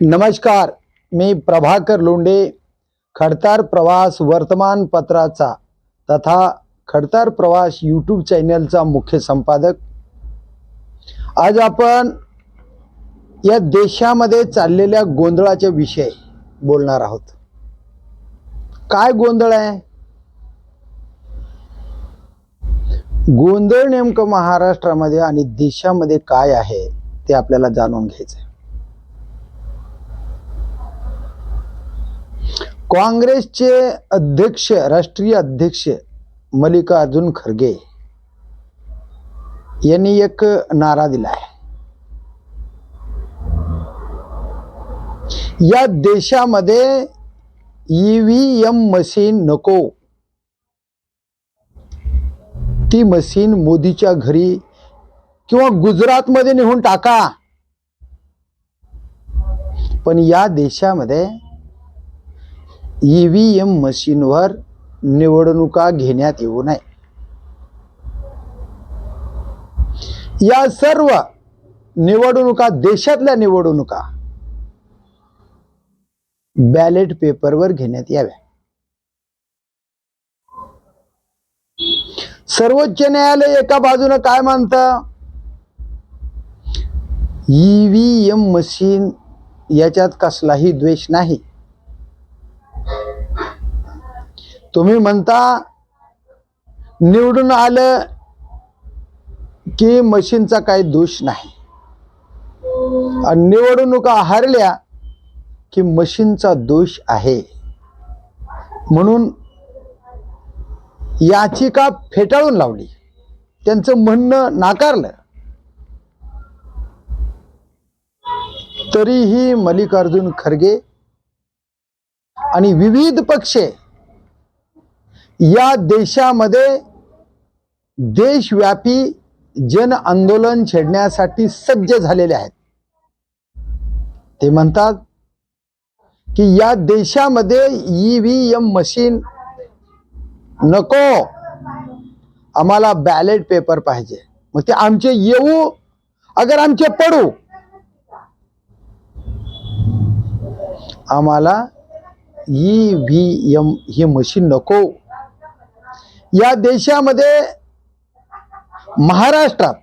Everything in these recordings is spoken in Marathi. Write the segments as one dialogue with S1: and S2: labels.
S1: नमस्कार मी प्रभाकर लोंढे खडतार प्रवास वर्तमानपत्राचा तथा खडतार प्रवास यूट्यूब चॅनलचा मुख्य संपादक. आज आपण या देशामध्ये चाललेल्या गोंधळाच्या विषय बोलणार आहोत. काय गोंधळ आहे? गोंधळ नेमकं महाराष्ट्रामध्ये आणि देशामध्ये काय आहे ते आपल्याला जाणून घ्यायचं आहे काँग्रेसचे अध्यक्ष राष्ट्रीय अध्यक्ष मल्लिकार्जुन खरगे यांनी एक नारा दिला आहे या देशामध्ये ईव्हीएम मशीन नको. ती मशीन मोदीच्या घरी किंवा गुजरातमध्ये नेऊन टाका. पण या देशामध्ये ईव्हीएम मशीनवर निवडणुका घेण्यात येऊ नये. या सर्व निवडणुका देशातल्या निवडणुका बॅलेट पेपरवर घेण्यात याव्या. सर्वोच्च न्यायालय एका बाजूनं काय म्हणतं ईव्हीएम मशीन याच्यात कसलाही द्वेष नाही. तुम्ही म्हणता निवडून आलं की मशीनचा काही दोष नाही. आणि निवडणुका हारल्या की मशीनचा दोष आहे. म्हणून याचिका फेटाळून लावली. त्यांचं म्हणणं नाकारलं. तरीही मल्लिकार्जुन खरगे आणि विविध पक्षे या देशामध्ये देशव्यापी जन आंदोलन छेडण्यासाठी सज्ज झालेले आहेत. ते म्हणतात की या देशामध्ये ईव्हीएम मशीन नको. आम्हाला बॅलेट पेपर पाहिजे. मग ते आमचे येऊ अगर आमचे पडू. आम्हाला ई व्ही एम ही मशीन नको. या देशामध्ये महाराष्ट्रात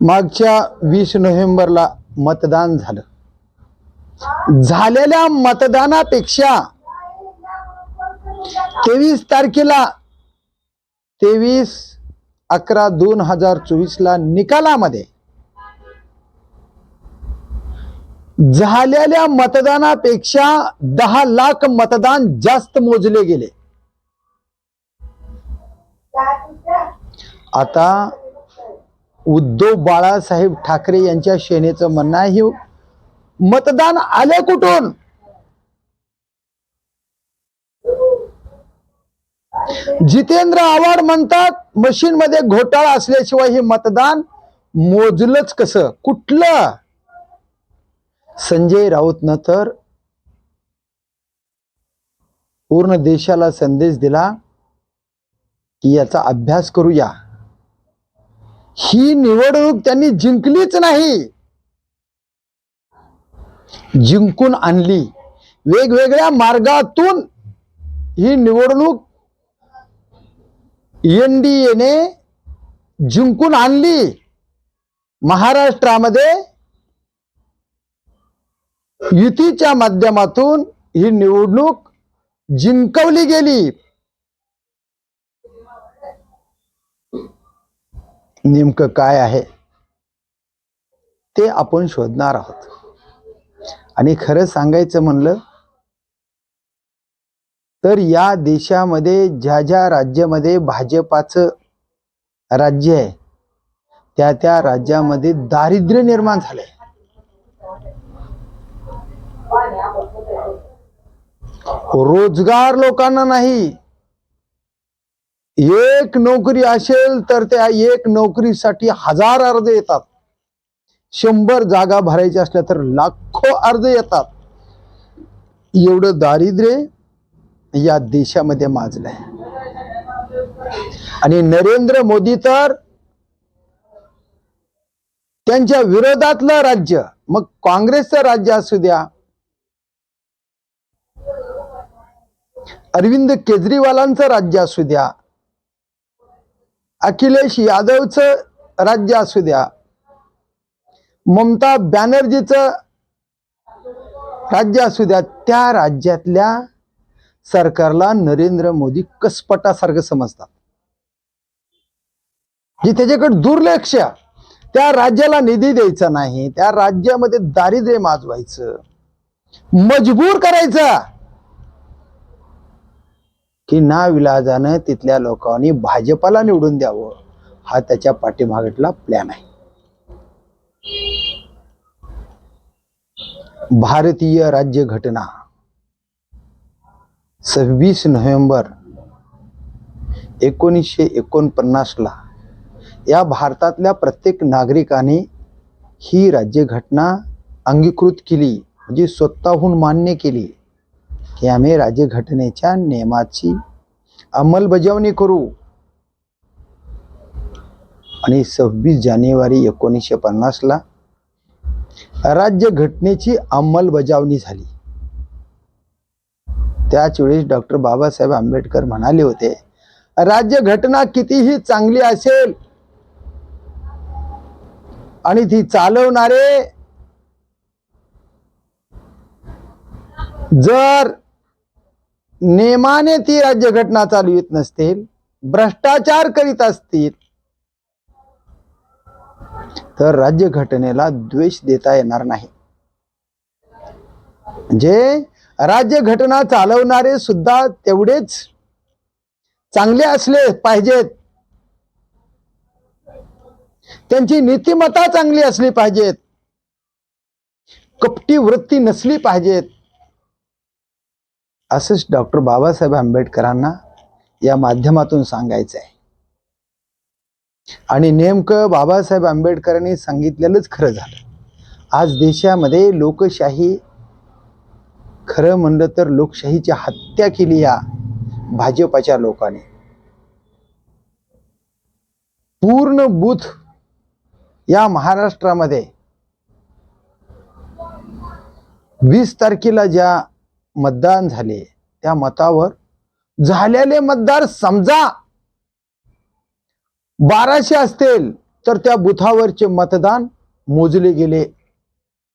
S1: मागच्या वीस नोव्हेंबरला मतदान झालं. झालेल्या मतदानापेक्षा तेवीस तारखेला तेवीस अकरा दोन हजार चोवीसला निकालामध्ये झालेल्या मतदानापेक्षा दहा लाख मतदान जास्त मोजले गेले. आता उद्धव बाळासाहेब ठाकरे यांच्या सेनेचं म्हणणं आहे मतदान आले कुठून? जितेंद्र आव्हाड म्हणतात मशीनमध्ये घोटाळा असल्याशिवाय हे मतदान मोजलंच कसं? कुठलं? संजय राऊतनं तर पूर्ण देशाला संदेश दिला की याचा अभ्यास करूया. ही निवडणूक त्यांनी जिंकलीच नाही. जिंकून आणली. वेगवेगळ्या मार्गातून ही निवडणूक एनडीएने जिंकून आणली. महाराष्ट्रामध्ये युतीच्या माध्यमातून ही निवडणूक जिंकवली गेली. नेमकं काय आहे? ते आपण शोधणार आहोत. आणि खरं सांगायचं म्हणलं तर या देशामध्ये ज्या ज्या राज्यामध्ये भाजपाचं राज्य आहे त्या त्या राज्यामध्ये दारिद्र्य निर्माण झालंय. रोजगार लोकांना नाही. एक नोकरी असेल तर त्या एक नोकरीसाठी हजार अर्ज येतात. शंभर जागा भरायच्या असल्या तर लाखो अर्ज येतात. एवढं दारिद्र्य या देशामध्ये माजलंय. आणि नरेंद्र मोदी तर त्यांच्या विरोधातलं राज्य मग काँग्रेसचं राज्य असू द्या अरविंद केजरीवालांचं राज्य असू द्या अखिलेश यादवचं राज्य असू द्या ममता बॅनर्जीचं राज्य असू द्या त्या राज्यातल्या सरकारला नरेंद्र मोदी कसपटासारखं समजतात. जे त्याच्याकडे दुर्लक्ष त्या राज्याला निधी द्यायचा नाही त्या राज्यामध्ये दारिद्र्य माजवायचं मजबूर करायचं. की ना विलाजानं तिथल्या लोकांनी भाजपाला निवडून द्यावं. हा त्याच्या पाठीमागटला प्लॅन आहे. भारतीय राज्यघटना. सव्वीस नोव्हेंबर एकोणीसशे एकोणपन्नासला या भारतातल्या प्रत्येक नागरिकाने ही राज्यघटना अंगीकृत केली म्हणजे स्वतःहून मान्य केली. की आम्ही राज्यघटनेच्या नियमाची अंमलबजावणी करू. आणि सव्वीस जानेवारी एकोणीसशे पन्नासला राज्यघटनेची अंमलबजावणी झाली. त्याच वेळेस डॉक्टर बाबासाहेब आंबेडकर म्हणाले होते राज्यघटना कितीही चांगली असेल आणि ती चालवणारे जर नेमाने ती राज्यघटना चालवित नसतील भ्रष्टाचार करीत असतील तर राज्यघटनेला द्वेष देता येणार नाही. म्हणजे राज्यघटना चालवणारे सुद्धा तेवढेच चांगले असले पाहिजेत. त्यांची नीतिमत्ता चांगली असली पाहिजेत. कपटी वृत्ती नसली पाहिजेत. असंच डॉक्टर बाबासाहेब आंबेडकरांना या माध्यमातून सांगायचं आहे आणि नेमकं बाबासाहेब आंबेडकरांनी सांगितलेलंच खरं झालं. आज देशामध्ये लोकशाही खरं म्हणलं तर लोकशाहीची हत्या केली या भाजपाच्या लोकांनी. पूर्ण बूथ या महाराष्ट्रामध्ये वीस तारखेला ज्या मतदान झाले त्या मतावर झालेले मतदार समजा बाराशे असतील तर त्या बुथावरचे मतदान मोजले गेले.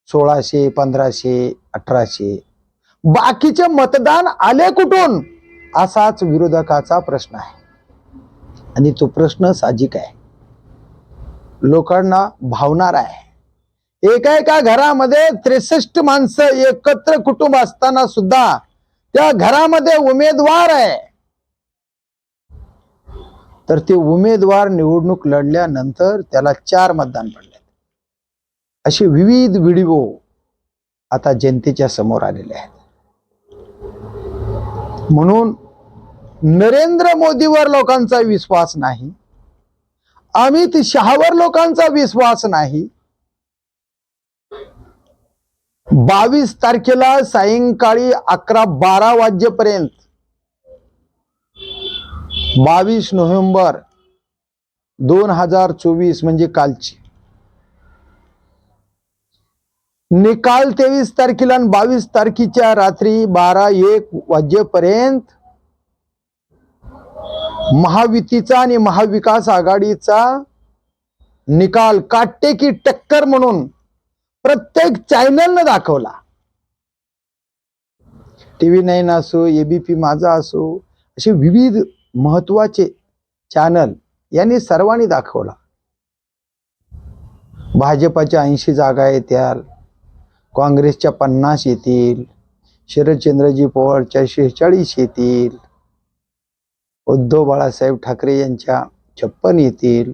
S1: सोळाशे पंधराशे अठराशे. बाकीचे मतदान आले कुठून? असाच विरोधकाचा प्रश्न आहे. आणि तो प्रश्न साहजिक आहे. लोकांना भावणार आहे. एका एका घरामध्ये त्रेसष्ट माणसं एकत्र कुटुंब असताना सुद्धा त्या घरामध्ये उमेदवार आहे. तर ते उमेदवार निवडणूक लढल्यानंतर त्याला चार मतदान पडले. असे विविध व्हिडिओ आता जनतेच्या समोर आलेले आहेत. म्हणून नरेंद्र मोदीवर लोकांचा विश्वास नाही अमित शहावर लोकांचा विश्वास नाही बावीस तारखेला सायंकाळी अकरा बारा वाजेपर्यंत. बावीस नोव्हेंबर दोन हजार चोवीस म्हणजे कालची. निकाल तेवीस तारखेला आणि बावीस तारखेच्या रात्री बारा एक वाजेपर्यंत महायुतीचा आणि महाविकास आघाडीचा निकाल काटेकी टक्कर म्हणून प्रत्येक चॅनलनं दाखवला. टीव्ही नाईन असो एबीपी माझा असो असे विविध महत्त्वाचे चॅनल यांनी सर्वांनी दाखवला. भाजपाच्या ऐंशी जागा येत्याल काँग्रेसच्या पन्नास येतील शरदचंद्रजी पवारच्या शेहेचाळीस येतील उद्धव बाळासाहेब ठाकरे यांच्या छप्पन येतील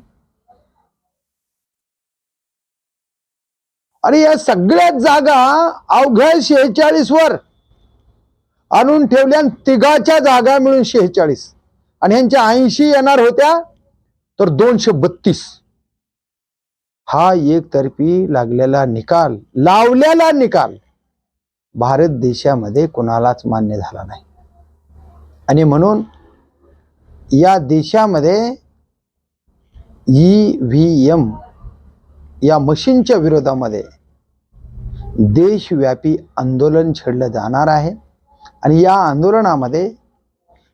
S1: आणि या सगळ्याच जागा अवघ्या शेहेचाळीस वर आणून ठेवल्या तिघाच्या जागा मिळून शेहेचाळीस. आणि ह्यांच्या ऐंशी येणार होत्या तर दोनशे बत्तीस. हा एकतर्फी लागलेला निकाल लावलेला निकाल भारत देशामध्ये कोणालाच मान्य झाला नाही. आणि म्हणून या देशामध्ये ई व्ही एम या मशीनच्या विरोधामध्ये देशव्यापी आंदोलन छेडलं जाणार आहे. आणि या आंदोलनामध्ये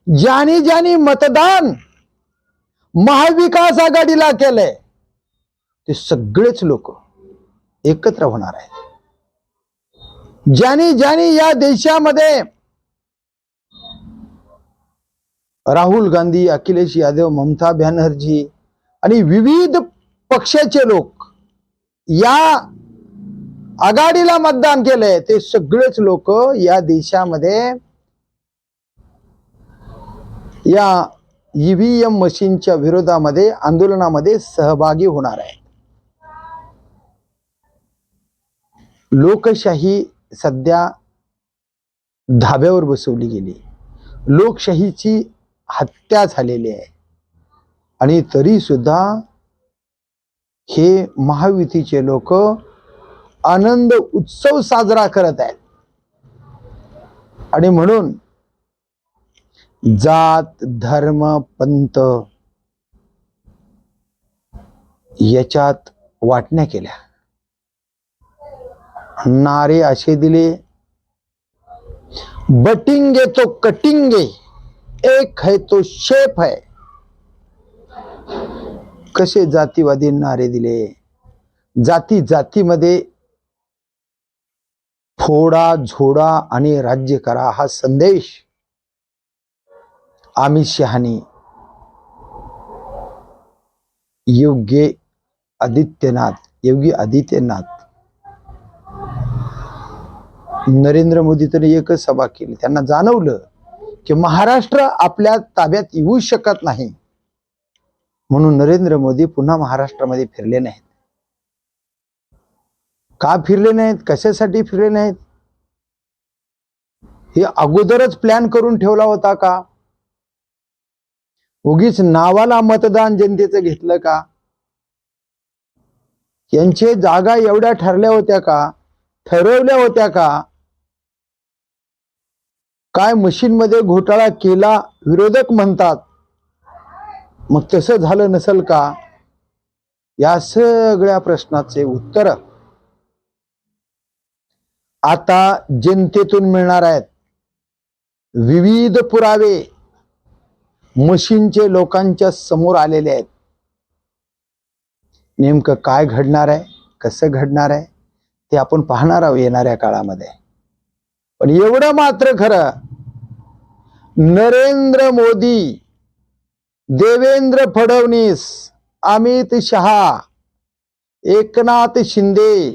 S1: ज्यानी ज्यानी मतदान महाविकास आघाडीला केलंय ते सगळेच लोक एकत्र होणार आहेत. ज्यानी ज्यानी या देशामध्ये राहुल गांधी अखिलेश यादव ममता बॅनर्जी आणि विविध पक्षाचे लोक या आघाडीला मतदान केलंय ते सगळेच लोक या देशामध्ये या ईव्हीएम मशीनच्या विरोधामध्ये आंदोलनामध्ये सहभागी होणार आहे लोकशाही सध्या धाब्यावर बसवली गेली. लोकशाहीची हत्या झालेली आहे. आणि तरी सुद्धा हे महायुतीचे लोक आनंद उत्सव साजरा करत आहेत. आणि म्हणून जात धर्म पंत याच्यात वाटण्या केल्या. नारे असे दिले. बटिंगे तो कटिंगे. एक है तो शेप है. कसे जातीवादी नारे दिले? जाती जातीमध्ये फोडा झोडा आणि राज्य करा हा संदेश. अमित शहानी. योग्य आदित्यनाथ योगी आदित्यनाथ. नरेंद्र मोदी तरी एकच सभा केली. त्यांना जाणवलं की महाराष्ट्र आपल्या ताब्यात येऊ शकत नाही. म्हणून नरेंद्र मोदी पुन्हा महाराष्ट्रामध्ये फिरले नाहीत. का फिरले नाहीत? कशासाठी फिरले नाहीत? हे अगोदरच प्लॅन करून ठेवला होता का? उगीच नावाला मतदान जनतेचं घेतलं का? यांचे जागा एवढ्या ठरल्या होत्या का? ठरवल्या होत्या का? काय मशीनमध्ये घोटाळा केला? विरोधक म्हणतात मग तसं झालं नसेल का? या सगळ्या प्रश्नाचे उत्तर. आता जनतेतून मिळणार आहेत विविध पुरावे. मशीनचे लोकांच्या समोर आलेले आहेत. नेमकं काय घडणार आहे? कसं घडणार आहे? ते आपण पाहणार आहोत येणाऱ्या काळामध्ये. पण एवढं मात्र खरं नरेंद्र मोदी देवेंद्र फडणवीस अमित शहा एकनाथ शिंदे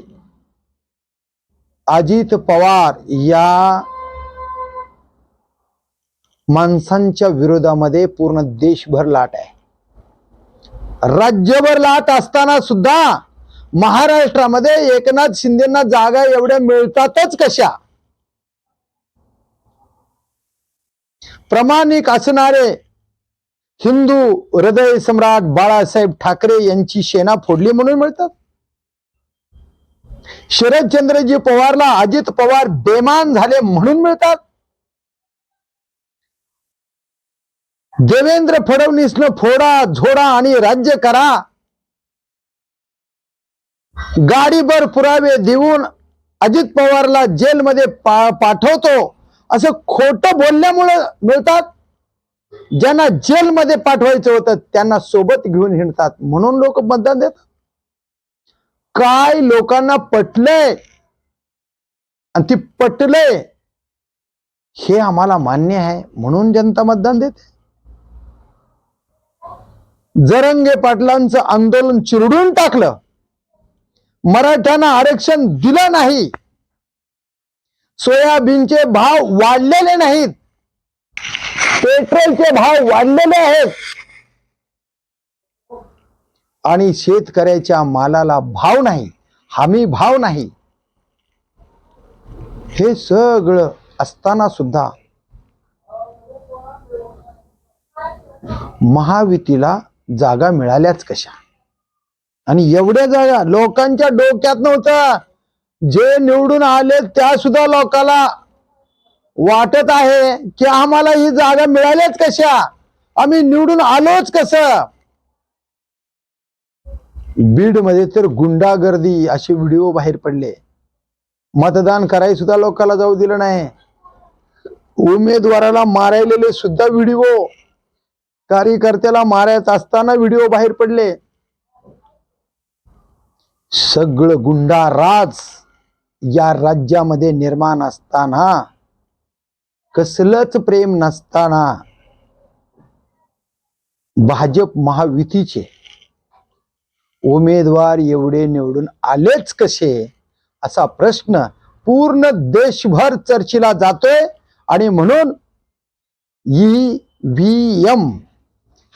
S1: अजित पवार या माणसांच्या विरोधामध्ये पूर्ण देशभर लाट आहे. राज्यभर लाट असताना सुद्धा महाराष्ट्रामध्ये एकनाथ शिंदेना जागा एवढ्या मिळतातच कशा? प्रामाणिक असणारे हिंदू हृदय सम्राट बाळासाहेब ठाकरे यांची सेना फोडली म्हणून मिळतात. शरदचंद्रजी पवारला अजित पवार बेमान झाले म्हणून मिळतात. देवेंद्र फडणवीसनं फोडा झोडा आणि राज्य करा. गाडीभर पुरावे देऊन अजित पवारला जेलमध्ये पा पाठवतो. असं खोट बोलल्यामुळं मिळतात. ज्यांना जेलमध्ये पाठवायचं होतं त्यांना सोबत घेऊन हिंडतात. म्हणून लोक मतदान देतात. काय लोकांना पटलंय? आणि ती पटलंय हे आम्हाला मान्य आहे. म्हणून जनता मतदान देते. जरंगे पाटलांचं आंदोलन चिरडून टाकलं. मराठ्यांना आरक्षण दिलं नाही. सोयाबीनचे भाव वाढलेले नाहीत. पेट्रोलचे भाव वाढलेले आहेत. आणि शेतकऱ्याच्या मालाला भाव नाही हमी भाव नाही. हे सगळं असताना सुद्धा महायुतीला जागा मिळाल्याच कशा? आणि एवढ्या जागा लोकांच्या डोक्यात नव्हतं जे निवडून आले त्या सुद्धा लोकाला वाटत आहे की आम्हाला ही जागा मिळाल्याच कशा? आम्ही निवडून आलोच कसं? बीडमध्ये तर गुंडागर्दी असे व्हिडिओ बाहेर पडले. मतदान करायला सुद्धा लोकांना जाऊ दिलं नाही. उमेदवाराला मारायलेले सुद्धा व्हिडिओ. कार्यकर्त्याला मारायच असताना व्हिडिओ बाहेर पडले. सगळं गुंडा राज या राज्यामध्ये निर्माण असताना कसलंच प्रेम नसताना भाजप महायुतीचे उमेदवार एवढे निवडून आलेच कसे? असा प्रश्न पूर्ण देशभर चर्चेला जातोय आणि म्हणून ई व्ही एम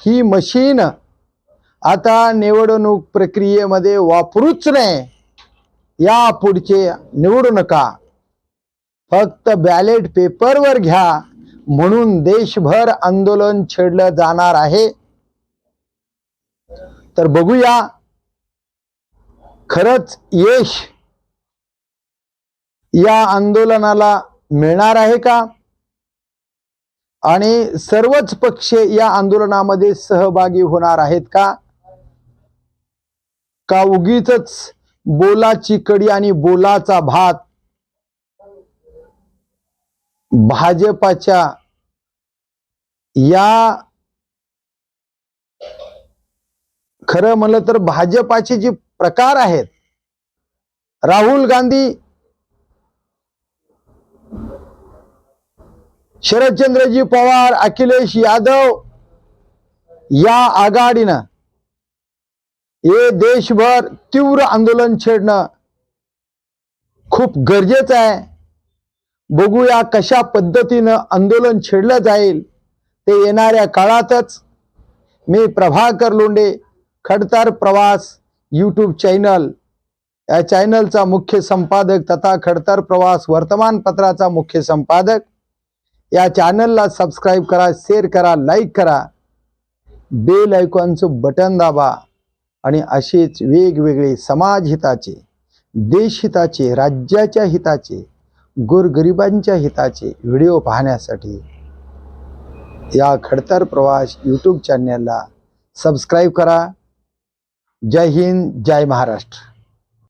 S1: ही मशीन आता निवडणूक प्रक्रियेमध्ये वापरूच नाही या पुढचे निवडू नका. फक्त बॅलेट पेपरवर घ्या. म्हणून देशभर आंदोलन छेडलं जाणार आहे. तर बघूया. खरंच यश या आंदोलनाला मिळणार आहे का? आणि सर्वच पक्ष या आंदोलनामध्ये सहभागी होणार आहेत का? का उगीच बोलाची कडी आणि बोलाचा भात भाजपाच्या या खरं म्हणलं तर भाजपाचे जे प्रकार आहेत राहुल गांधी शरदचंद्रजी पवार अखिलेश यादव या आघाडीनं हे देशभर तीव्र आंदोलन छेडणं खूप गरजेचं आहे. बघूया कशा पद्धतीनं आंदोलन छेडलं जाईल. ते येणाऱ्या काळातच. मी प्रभाकर लोंडे खडतार प्रवास यूट्यूब चॅनल या चॅनलचा मुख्य संपादक तथा खडतर प्रवास वर्तमानपत्राचा मुख्य संपादक. या चॅनलला सबस्क्राईब करा शेअर करा लाईक करा. बेल आयकॉनचं बटन दाबा आणि असेच वेगवेगळे समाज हिताचे देश हिताचे राज्याच्या हिताचे गोरगरिबांच्या हिताचे व्हिडिओ पाहण्यासाठी या खडतर प्रवास यूट्यूब चॅनलला सबस्क्राईब करा. जय हिंद जय महाराष्ट्र.